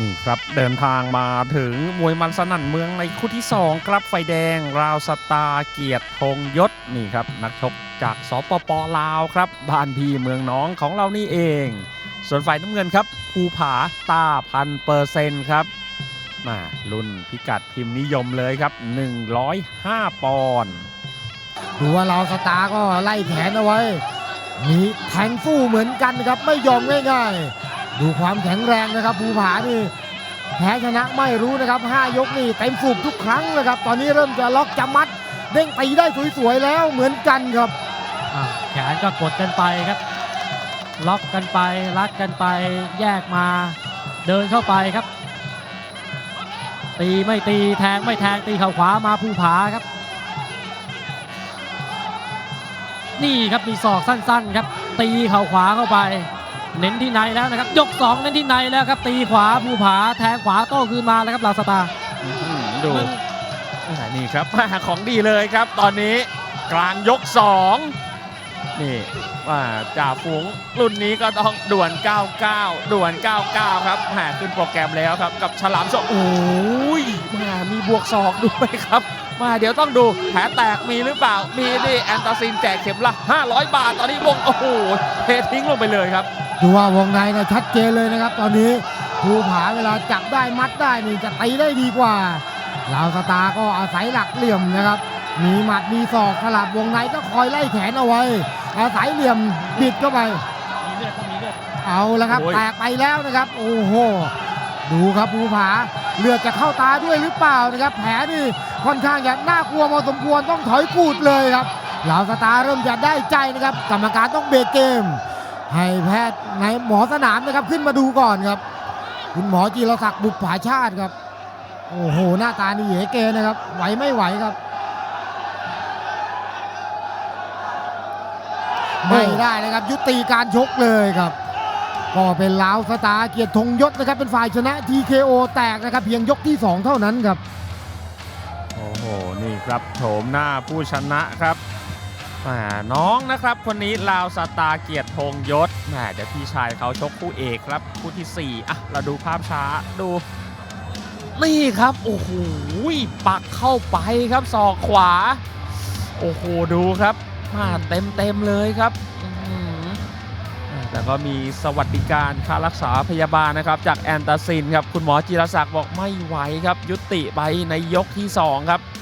นี่ครับเดินทางมาถึงมวยมันสนั่นเมืองในคู่ที่ 2 ครับไฟแดง ราวสตาเกียรติธงยศนี่ครับ นักชกจากสปปลาวครับบ้านพี่เมืองน้องของเรานี่เอง ส่วนฝ่ายน้ำเงินครับภูผาตาพันเปอร์เซ็นต์ครับมารุ่นพิกัดพิมพ์นิยมเลยครับ 105 ปอนด์ดูว่าเราสตาก็ไล่แขนเอาไว้มีแทงสู้เหมือนกันครับไม่ยอมง่ายๆ ดูความแข็งแรงนะครับภูผานี่แพ้ชนะไม่รู้นะครับ 5 ยกนี่เต็มสูบทุกครั้งนะครับ ตอนนี้เริ่มจะล็อกจะมัด เด้งตีได้สวยๆแล้วเหมือนกันครับแขนก็กดกันไปครับ ล็อกกันไปรัดกันไปแยกมา เดินเข้าไปครับ ตีไม่ตีแทงไม่แทงตีเข่าขวามาภูผาครับ นี่ครับมีศอกสั้น ๆ ครับ ตีเข่าขวาเข้าไป เน้นที่ในแล้วนะครับ ยกสองเน้นที่ในแล้วครับ ตีขวาภูผาแทงขวาโต้คืนมาแล้วครับลาวสตาร์อื้อหือดูอ่านี่ครับของดีเลยครับ ตอนนี้กลางยก 2 นี่ว่าจ่าฝูงรุ่นนี้ก็ต้องด่วน 99 ด่วน 99 ครับแหมขึ้นโปรแกรมแล้วครับ กับฉลามโซโอ้ยแหมามีบวกศอกด้วยครับ มาเดี๋ยวต้องดูแผลแตกมีหรือเปล่า มีดิแอนตาซินแจกเข็มละ 500 บาทตอนนี้วงโอ้โหเททิ้งลงไปเลยครับ ดูว่าวงในนะชัดเจนเลยนะครับ ตอนนี้ภูผาเวลาจับได้มัดได้นี่จะตีได้ดีกว่าลาวสตาร์ก็อาศัยหลักเหลี่ยมนะครับ มีหมัดมีศอกสลับวงในก็คอยไล่แขนเอาไว้ อาศัยเหลี่ยมบิดเข้าไป มีเลือดก็มีเลือด เอาแล้วครับโอ้ย แตกไปแล้วนะครับ โอ้โหดูครับภูผาเลือดจะเข้าตาด้วยหรือเปล่านะครับ แผลนี่ค่อนข้างจะน่ากลัวพอสมควรต้องถอยกูดเลยครับเหล่าสตาร์เริ่มจะได้ใจนะครับ กรรมการต้องเบรกเกม ให้แพทย์ในหมอสนามนะครับขึ้นมาดูก่อนครับ คุณหมอจีรศักดิ์บุปผาชาติครับ โอ้โห หน้าตานี่เหยเกนะครับ ไหวไม่ไหวครับ ไม่ได้นะครับ ยุติการชกเลยครับก็เป็นลาวสตาเกียรติธงยศนะครับ เป็นฝ่ายชนะ TKO แตกนะครับ เพียงยกที่ 2 เท่านั้นครับ โอ้โห นี่ครับโฉมหน้าผู้ชนะครับ แหมน้องนะครับ คนนี้ลาวสตาเกียรติธงยศแหมเดี๋ยวพี่ชายเขาชกคู่เอกครับ คู่ที่ 4 อะ เราดูภาพช้าดู นี่ครับ โอ้โหปักเข้าไปครับศอกขวา โอ้โห ดูครับมาเต็มเต็มเลยครับแล้วก็มีสวัสดิการค่ารักษาพยาบาลนะครับ จากแอนตาซินครับ คุณหมอจิรศักดิ์บอกไม่ไหวครับ ยุติไปในยกที่ 2 ครับ